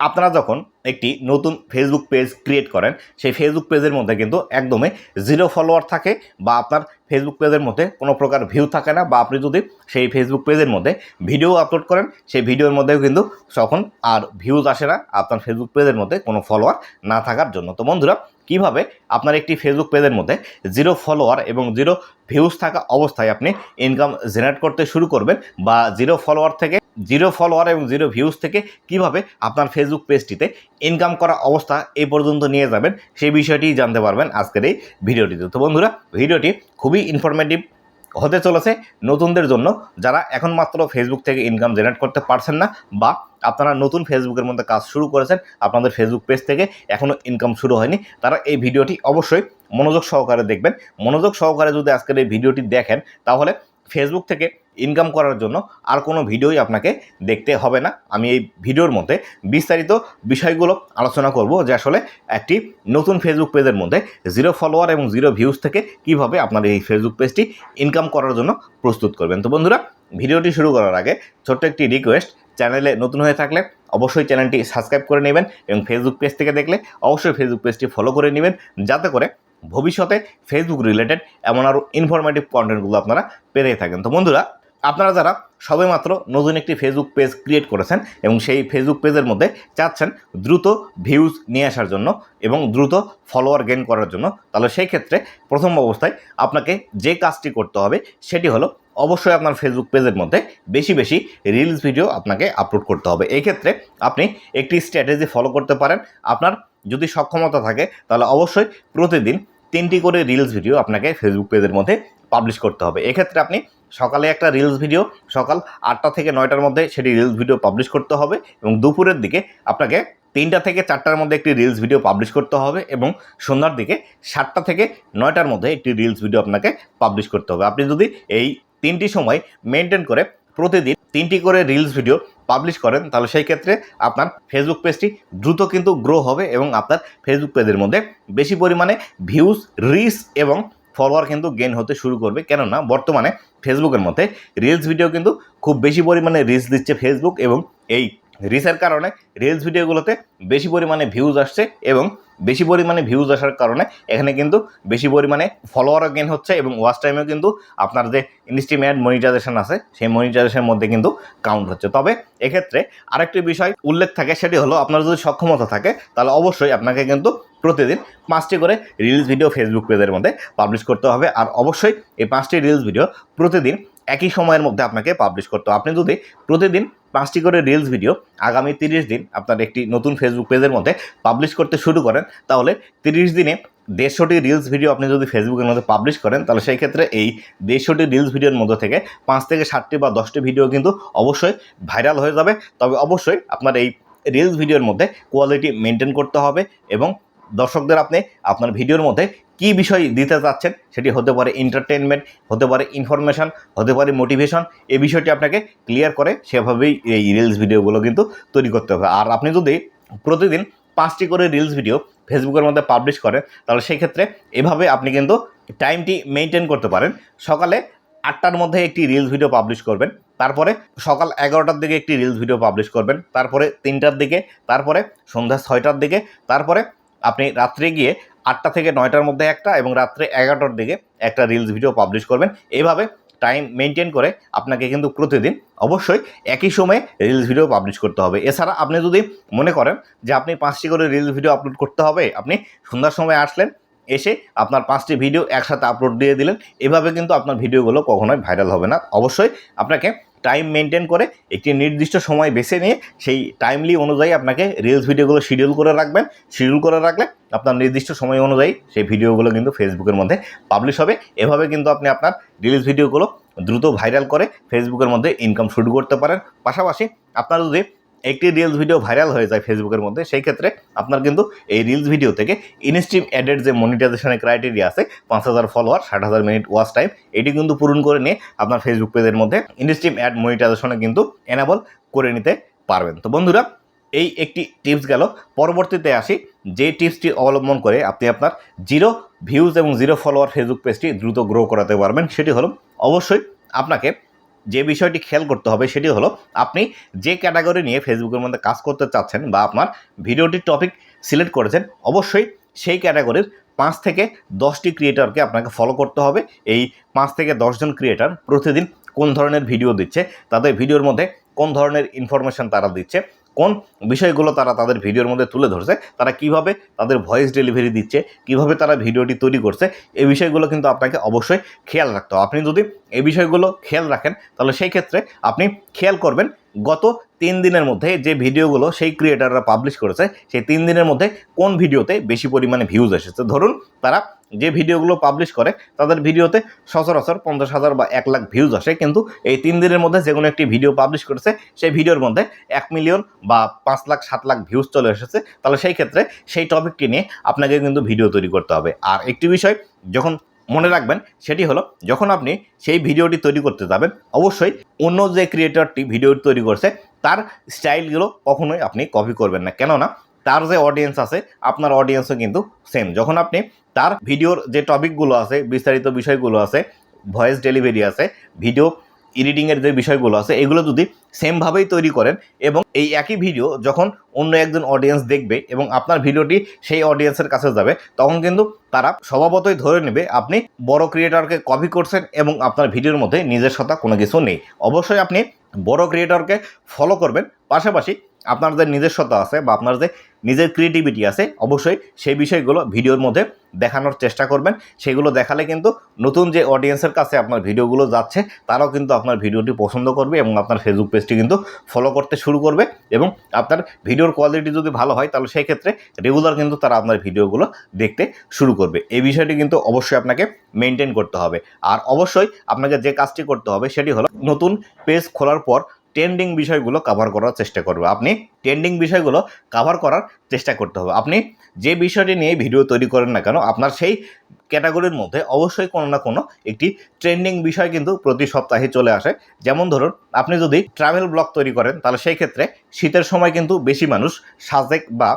আপনারা যখন একটি নতুন ফেসবুক পেজ ক্রিয়েট করেন, সেই ফেসবুক পেজের মধ্যে কিন্তু একদমই জিরো ফলোয়ার থাকে বা আপনার ফেসবুক পেজের মধ্যে কোনো প্রকার ভিউ থাকে না বা আপনি যদি সেই ফেসবুক পেজের মধ্যে ভিডিও আপলোড করেন, সেই ভিডিওর মধ্যেও কিন্তু তখন আর ভিউজ আসে না, আপনার ফেসবুক পেজের মধ্যে কোনো ফলোয়ার না থাকার জন্য। তো বন্ধুরা কীভাবে আপনার একটি ফেসবুক পেজের মধ্যে জিরো ফলোয়ার এবং জিরো ভিউজ থাকা অবস্থায় আপনি ইনকাম জেনারেট করতে শুরু করবেন বা জিরো ফলোয়ার থেকে জিরো ফলোয়ার এবং জিরো ভিউজ থেকে কীভাবে আপনার ফেসবুক পেজটিতে ইনকাম করা অবস্থা এই পর্যন্ত নিয়ে যাবেন সেই বিষয়টি জানতে পারবেন আজকের এই ভিডিওটিতে। তো বন্ধুরা, ভিডিওটি খুবই ইনফরমেটিভ হতে চলেছে নতুনদের জন্য, যারা এখন মাত্র ফেসবুক থেকে ইনকাম জেনারেট করতে পারছেন না বা আপনারা নতুন ফেসবুকের মধ্যে কাজ শুরু করেছেন, আপনাদের ফেসবুক পেজ থেকে এখনও ইনকাম শুরু হয়নি, তারা এই ভিডিওটি অবশ্যই মনোযোগ সহকারে দেখবেন। মনোযোগ সহকারে যদি আজকের এই ভিডিওটি দেখেন, তাহলে ফেসবুক থেকে ইনকাম করার জন্য আর কোনো ভিডিওই আপনাকে দেখতে হবে না। আমি এই ভিডিওর মধ্যে বিস্তারিত বিষয়গুলো আলোচনা করব যে আসলে একটি নতুন ফেসবুক পেজের মধ্যে জিরো ফলোয়ার এবং জিরো ভিউজ থেকে কীভাবে আপনার এই ফেসবুক পেজটি ইনকাম করার জন্য প্রস্তুত করবেন। তো বন্ধুরা ভিডিওটি শুরু করার আগে ছোট্ট একটি রিকোয়েস্ট চ্যানেলে নতুন হয়ে থাকলে অবশ্যই চ্যানেলটি সাবস্ক্রাইব করে নেবেন এবং ফেসবুক পেজ থেকে দেখলে অবশ্যই ফেসবুক পেজটি ফলো করে নেবেন। যাতে করে ভবিষ্যতে ফেসবুক রিলেটেড এমন আরও ইনফরমেটিভ কন্টেন্টগুলো আপনারা পেতে থাকেন। তো বন্ধুরা আপনারা যারা সবেমাত্র নতুন একটি ফেসবুক পেজ ক্রিয়েট করেছেন এবং সেই ফেসবুক পেজের মধ্যে চাচ্ছেন দ্রুত ভিউজ নিয়ে আসার জন্য এবং দ্রুত ফলোয়ার গেন করার জন্য, তাহলে সেই ক্ষেত্রে প্রথম অবস্থায় আপনাকে যে কাজটি করতে হবে সেটি হলো অবশ্যই আপনার ফেসবুক পেজের মধ্যে বেশি বেশি রিলস ভিডিও আপনাকে আপলোড করতে হবে। এই ক্ষেত্রে আপনি একটি স্ট্র্যাটেজি ফলো করতে পারেন। আপনার যদি সক্ষমতা থাকে, তাহলে অবশ্যই প্রতিদিন তিনটি করে রিলস ভিডিও আপনাকে ফেসবুক পেজের মধ্যে পাবলিশ করতে হবে। এক্ষেত্রে আপনি সকালে একটা রিলস ভিডিও সকাল আটটা থেকে নয়টার মধ্যে সেটি রিলস ভিডিও পাবলিশ করতে হবে এবং দুপুরের দিকে আপনাকে তিনটা থেকে চারটার মধ্যে একটি রিলস ভিডিও পাবলিশ করতে হবে এবং সন্ধ্যার দিকে সাতটা থেকে নয়টার মধ্যে একটি রিলস ভিডিও আপনাকে পাবলিশ করতে হবে। আপনি যদি এই তিনটি সময় মেনটেন করে প্রতিদিন তিনটি করে রিলস ভিডিও পাবলিশ করেন, তাহলে সেই ক্ষেত্রে আপনার ফেসবুক পেজটি দ্রুত কিন্তু গ্রো হবে এবং আপনার ফেসবুক পেজের মধ্যে বেশি পরিমাণে ভিউজ রিচ এবং ফলোয়ার কিন্তু গেন হতে শুরু করবে। কেননা বর্তমানে ফেসবুকের মধ্যে রিলস ভিডিও কিন্তু খুব বেশি পরিমাণে রিলস দিচ্ছে ফেসবুক এবং এই রিচের কারণে রিলস ভিডিওগুলোতে বেশি পরিমাণে ভিউজ আসছে এবং বেশি পরিমাণে ভিউজ আসার কারণে এখানে কিন্তু বেশি পরিমাণে ফলোয়ারও গেন হচ্ছে এবং ওয়াচ টাইমেও কিন্তু আপনার যে ইনস্টিম অ্যাড মনিটাইজেশন আছে, সেই মনিটাইজেশনের মধ্যে কিন্তু কাউন্ট হচ্ছে। তবে এক্ষেত্রে আরেকটি বিষয় উল্লেখ থাকে, সেটি হলো আপনার যদি সক্ষমতা থাকে, তাহলে অবশ্যই আপনাকে কিন্তু প্রতিদিন পাঁচটি করে রিলস ভিডিও ফেসবুক পেজের মধ্যে পাবলিশ করতে হবে। আর অবশ্যই এই পাঁচটি রিলস ভিডিও প্রতিদিন একই সময়ের মধ্যে আপনাকে পাবলিশ করতে হবে। আপনি যদি প্রতিদিন পাঁচটি করে রিলস ভিডিও আগামী তিরিশ দিন আপনার একটি নতুন ফেসবুক পেজের মধ্যে পাবলিশ করতে শুরু করেন, তাহলে তিরিশ দিনে দেড়শোটি রিলস ভিডিও আপনি যদি ফেসবুকের মধ্যে পাবলিশ করেন, তাহলে সেই ক্ষেত্রে এই দেড়শোটি রিলস ভিডিওর মধ্যে থেকে পাঁচ থেকে ষাটটি বা দশটি ভিডিও কিন্তু অবশ্যই ভাইরাল হয়ে যাবে। তবে অবশ্যই আপনার এই রিলস ভিডিওর মধ্যে কোয়ালিটি মেনটেন করতে হবে এবং দর্শকদের আপনি আপনার ভিডিওর মধ্যে কী বিষয় দিতে চাচ্ছেন, সেটি হতে পারে এন্টারটেনমেন্ট হতে পারে ইনফরমেশন হতে পারে মোটিভেশন এই বিষয়টি আপনাকে ক্লিয়ার করে সেভাবেই এই রিলস ভিডিওগুলো কিন্তু তৈরি করতে হবে। আর আপনি যদি প্রতিদিন পাঁচটি করে রিলস ভিডিও ফেসবুকের মধ্যে পাবলিশ করেন, তাহলে সেই ক্ষেত্রে এভাবে আপনি কিন্তু টাইমটি মেনটেন করতে পারেন। সকালে আটটার মধ্যে একটি রিলস ভিডিও পাবলিশ করবেন, তারপরে সকাল এগারোটার দিকে একটি রিলস ভিডিও পাবলিশ করবেন, তারপরে তিনটার দিকে, তারপরে সন্ধ্যা ছয়টার দিকে, তারপরে আপনি রাত্রে গিয়ে আটটা থেকে নয়টার মধ্যে একটা এবং রাত্রে এগারোটার দিকে একটা রিলস ভিডিও পাবলিশ করবেন। এইভাবে টাইম মেনটেন করে আপনাকে কিন্তু প্রতিদিন অবশ্যই একই সময়ে রিলস ভিডিও পাবলিশ করতে হবে। এছাড়া আপনি যদি মনে করেন যে আপনি পাঁচটি করে রিলস ভিডিও আপলোড করতে হবে, আপনি সন্ধ্যার সময় আসলেন, এসে আপনার পাঁচটি ভিডিও একসাথে আপলোড দিয়ে দিলেন, এভাবে কিন্তু আপনার ভিডিওগুলো কখনোই ভাইরাল হবে না। অবশ্যই আপনাকে টাইম মেনটেন করে একটি নির্দিষ্ট সময় বেছে নিয়ে সেই টাইমলি অনুযায়ী আপনাকে রিলস ভিডিওগুলো শিডিউল করে রাখবেন। শিডিউল করে রাখলে আপনার নির্দিষ্ট সময় অনুযায়ী সেই ভিডিওগুলো কিন্তু ফেসবুকের মধ্যে পাবলিশ হবে। এভাবে কিন্তু আপনি আপনার রিলস ভিডিওগুলো দ্রুত ভাইরাল করে ফেসবুকের মধ্যে ইনকাম শুরু করতে পারেন। পাশাপাশি আপনার যদি একটি রিলস ভিডিও ভাইরাল হয়ে যায় ফেসবুকের মধ্যে, সেই ক্ষেত্রে আপনার কিন্তু এই রিলস ভিডিও থেকে ইনস্ট্রিম অ্যাডের যে মনিটাইজেশনের ক্রাইটেরিয়া আছে, পাঁচ হাজার ফলোয়ার ষাট হাজার মিনিট ওয়াচ টাইম এটি কিন্তু পূরণ করে নিয়ে আপনার ফেসবুক পেজের মধ্যে ইনস্ট্রিম অ্যাড মনিটাইজেশনে কিন্তু এনাবল করে নিতে পারবেন। তো বন্ধুরা, এই একটি টিপস গেল। পরবর্তীতে আসি, যে টিপসটি অবলম্বন করে আপনি আপনার জিরো ভিউজ এবং জিরো ফলোয়ার ফেসবুক পেজটি দ্রুত গ্রো করাতে পারবেন, সেটি হলো অবশ্যই আপনাকে যে বিষয়টি খেয়াল করতে হবে সেটি হলো, আপনি যে ক্যাটাগরি নিয়ে ফেসবুকের মধ্যে কাজ করতে চাচ্ছেন বা আপনার ভিডিওটির টপিক সিলেক্ট করেছেন, অবশ্যই সেই ক্যাটাগরির পাঁচ থেকে দশটি ক্রিয়েটারকে আপনাকে ফলো করতে হবে। এই পাঁচ থেকে দশজন ক্রিয়েটার প্রতিদিন কোন ধরনের ভিডিও দিচ্ছে, তাদের ভিডিওর মধ্যে কোন ধরনের ইনফরমেশান তারা দিচ্ছে কোন বিষয়গুলো তারা তাদের ভিডিওর মধ্যে তুলে ধরছে, তারা কীভাবে তাদের ভয়েস ডেলিভারি দিচ্ছে, কীভাবে তারা ভিডিওটি তৈরি করছে, এই বিষয়গুলো কিন্তু আপনাকে অবশ্যই খেয়াল রাখতে হবে। আপনি যদি এই বিষয়গুলো খেয়াল রাখেন, তাহলে সেই ক্ষেত্রে আপনি খেয়াল করবেন, গত তিন দিনের মধ্যে যে ভিডিওগুলো সেই ক্রিয়েটাররা পাবলিশ করেছে, সেই তিন দিনের মধ্যে কোন ভিডিওতে বেশি পরিমাণে ভিউজ এসেছে? ধরুন, তারা যে ভিডিওগুলো পাবলিশ করে, তাদের ভিডিওতে সচরাচর পঞ্চাশ হাজার বা এক লাখ ভিউজ আসে। কিন্তু এই তিন দিনের মধ্যে যে কোনো একটি ভিডিও পাবলিশ করেছে, সেই ভিডিওর মধ্যে এক মিলিয়ন বা পাঁচ লাখ, সাত লাখ ভিউজ চলে এসেছে। তাহলে সেই ক্ষেত্রে সেই টপিকটি নিয়ে আপনাকে কিন্তু ভিডিও তৈরি করতে হবে। আর একটি বিষয় যখন মনে রাখবেন, সেটি হলো যখন আপনি সেই ভিডিওটি তৈরি করতে যাবেন, অবশ্যই অন্য যে ক্রিয়েটরটি ভিডিও তৈরি করছে, তার স্টাইলগুলো কখনোই আপনি কপি করবেন না। কেননা তার যে অডিয়েন্স আছে, আপনার অডিয়েন্সও কিন্তু সেম যখন আপনি তার ভিডিওর যে টপিকগুলো আছে, বিস্তারিত বিষয়গুলো আছে ভয়েস ডেলিভারি আছে ভিডিও এডিটিংয়ের যে বিষয়গুলো আছে, এগুলো যদি সেমভাবেই তৈরি করেন এবং এই একই ভিডিও যখন অন্য একজন অডিয়েন্স দেখবে এবং আপনার ভিডিওটি সেই অডিয়েন্সের কাছে যাবে, তখন কিন্তু তারা স্বভাবতই ধরে নেবে, আপনি বড় ক্রিয়েটরকে কপি করছেন এবং আপনার ভিডিওর মধ্যে নিজস্বতা কোনো কিছু নেই। অবশ্যই আপনি বড় ক্রিয়েটরকে ফলো করবেন। পাশাপাশি আপনার যে নিজস্বতা আছে বা আপনার যে নিজের ক্রিয়েটিভিটি আছে, অবশ্যই সেই বিষয়গুলো ভিডিওর মধ্যে দেখানোর চেষ্টা করবেন। সেগুলো দেখালে কিন্তু নতুন যে অডিয়েন্সের কাছে আপনার ভিডিওগুলো যাচ্ছে, তারাও কিন্তু আপনার ভিডিওটি পছন্দ করবে এবং আপনার ফেসবুক পেজটি কিন্তু ফলো করতে শুরু করবে এবং আপনার ভিডিওর কোয়ালিটি যদি ভালো হয়, তাহলে সেই ক্ষেত্রে রেগুলার কিন্তু তারা আপনার ভিডিওগুলো দেখতে শুরু করবে। এই বিষয়টি কিন্তু অবশ্যই আপনাকে মেনটেন করতে হবে। আর অবশ্যই আপনাকে যে কাজটি করতে হবে, সেটি হলো নতুন পেজ খোলার পর ট্রেন্ডিং বিষয়গুলো কাভার করার চেষ্টা করবে। আপনি ট্রেন্ডিং বিষয়গুলো কাভার করার চেষ্টা করতে হবে। আপনি যে বিষয়টি নিয়ে ভিডিও তৈরি করেন না কেন, আপনার সেই ক্যাটাগরির মধ্যে অবশ্যই কোনো না কোনো একটি ট্রেন্ডিং বিষয় কিন্তু প্রতি সপ্তাহে চলে আসে। যেমন ধরুন, আপনি যদি ট্রাভেল ব্লগ তৈরি করেন, তাহলে সেই ক্ষেত্রে শীতের সময় কিন্তু বেশি মানুষ সাজেক বা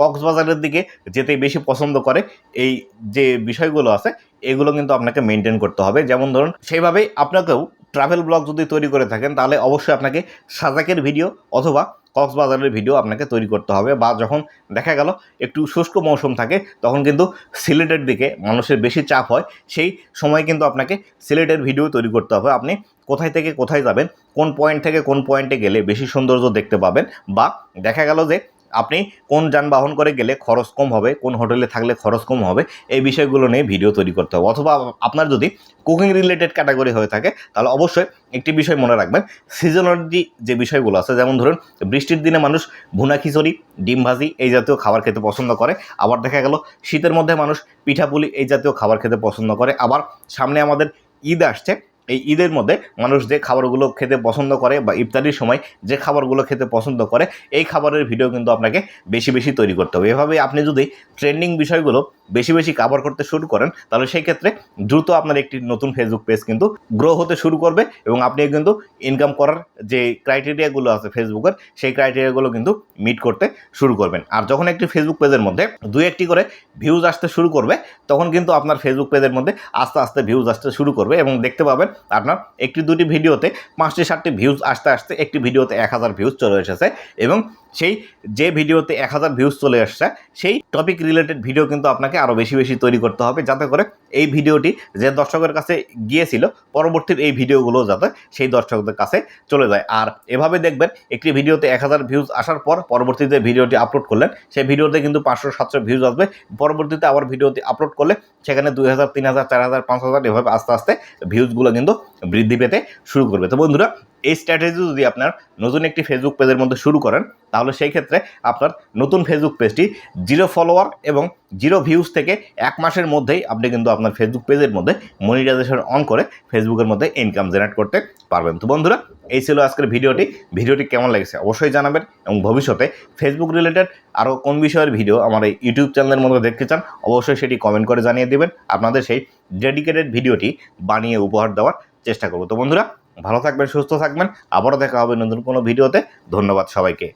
কক্সবাজারের দিকে যেতে বেশি পছন্দ করে, এই যে বিষয়গুলো আছে, এগুলো কিন্তু আপনাকে মেনটেন করতে হবে। যেমন ধরুন, সেইভাবেই আপনাকেও ট্রাভেল ব্লগ যদি তৈরি করে থাকেন, তাহলে অবশ্যই আপনাকে সাজাকের ভিডিও অথবা কক্সবাজারের ভিডিও আপনাকে তৈরি করতে হবে বা যখন দেখা গেল একটু শুষ্ক মৌসুম থাকে, তখন কিন্তু সিলেটের দিকে মানুষের বেশি চাপ হয়, সেই সময় কিন্তু আপনাকে সিলেটের ভিডিও তৈরি করতে হবে। আপনি কোথায় থেকে কোথায় যাবেন, কোন পয়েন্ট থেকে কোন পয়েন্টে গেলে বেশি সৌন্দর্য দেখতে পাবেন বা দেখা গেল যে আপনি কোন যানবাহন করে গেলে খরচ কম হবে, কোন হোটেলে থাকলে খরচ কম হবে, এই বিষয়গুলো নিয়ে ভিডিও তৈরি করতে হবে। অথবা আপনার যদি কুকিং রিলেটেড ক্যাটাগরি হয়ে থাকে, তাহলে অবশ্যই একটি বিষয় মনে রাখবেন সিজনালিটি যে বিষয়গুলো আছে, যেমন ধরুন বৃষ্টির দিনে মানুষ ভুনা খিচুড়ি, ডিম ভাজি এই জাতীয় খাবার খেতে পছন্দ করে, আবার দেখা গেল শীতের মধ্যে মানুষ পিঠাপুলি এই জাতীয় খাবার খেতে পছন্দ করে, আবার সামনে আমাদের ঈদ আসছে এই ঈদের মধ্যে মানুষ যে খাবারগুলো খেতে পছন্দ করে বা ইফতারির সময় যে খাবারগুলো খেতে পছন্দ করে, এই খাবারের ভিডিও কিন্তু আপনাকে বেশি বেশি তৈরি করতে হবে। এভাবে আপনি যদি ট্রেন্ডিং বিষয়গুলো বেশি বেশি কাভার করতে শুরু করেন, তাহলে সেই ক্ষেত্রে দ্রুত আপনার একটি নতুন ফেসবুক পেজ কিন্তু গ্রো হতে শুরু করবে এবং আপনি কিন্তু ইনকাম করার যে ক্রাইটেরিয়াগুলো আছে ফেসবুকের সেই ক্রাইটেরিয়াগুলো কিন্তু মিট করতে শুরু করবেন। আর যখন একটি ফেসবুক পেজের মধ্যে দুই একটি করে ভিউজ আসতে শুরু করবে, তখন কিন্তু আপনার ফেসবুক পেজের মধ্যে আস্তে আস্তে ভিউজ আসতে শুরু করবে এবং দেখতে পাবেন আপনার একটি দুটি ভিডিওতে পাঁচটি সাতটি ভিউজ আসতে আসতে একটি ভিডিওতে এক হাজার ভিউজ চলে এসেছে এবং সেই যে ভিডিওতে এক হাজার ভিউজ চলে আসছে সেই টপিক রিলেটেড ভিডিও কিন্তু আপনাকে আরও বেশি বেশি তৈরি করতে হবে, যাতে করে এই ভিডিওটি যে দর্শকের কাছে গিয়েছিল, পরবর্তীর এই ভিডিওগুলো যাতে সেই দর্শকদের কাছে চলে যায়। আর এভাবে দেখবেন, একটি ভিডিওতে এক হাজার ভিউজ আসার পর পরবর্তীতে ভিডিওটি আপলোড করলেন। সেই ভিডিওতে কিন্তু পাঁচশো সাতশো ভিউজ আসবে। পরবর্তীতে আবার ভিডিওটি আপলোড করলে সেখানে দুই হাজার, তিন হাজার, চার হাজার, পাঁচ হাজার এভাবে আস্তে আস্তে ভিউজগুলো কিন্তু বৃদ্ধি পেতে শুরু করবে। তো বন্ধুরা, এই স্ট্র্যাটেজি যদি আপনার নতুন একটি ফেসবুক পেজের মধ্যে শুরু করেন, তাহলে সেই ক্ষেত্রে আপনার নতুন ফেসবুক পেজটি জিরো ফলোয়ার এবং জিরো ভিউজ থেকে এক মাসের মধ্যেই আপনি কিন্তু আপনার ফেসবুক পেজের মধ্যে মনিটাইজেশন অন করে ফেসবুকের মধ্যে ইনকাম জেনারেট করতে পারবেন। তো বন্ধুরা, এই ছিল আজকের ভিডিওটি। ভিডিওটি কেমন লেগেছে অবশ্যই জানাবেন এবং ভবিষ্যতে ফেসবুক রিলেটেড আরও কোন বিষয়ের ভিডিও আমার এই ইউটিউব চ্যানেলের মধ্যে দেখতে চান, অবশ্যই সেটি কমেন্ট করে জানিয়ে দেবেন। আপনাদের সেই ডেডিকেটেড ভিডিওটি বানিয়ে উপহার দেওয়ার চেষ্টা করব। তো বন্ধুরা, ভালো থাকবেন, সুস্থ থাকবেন। আবারও দেখা হবে নতুন কোনো ভিডিওতে। ধন্যবাদ সবাইকে।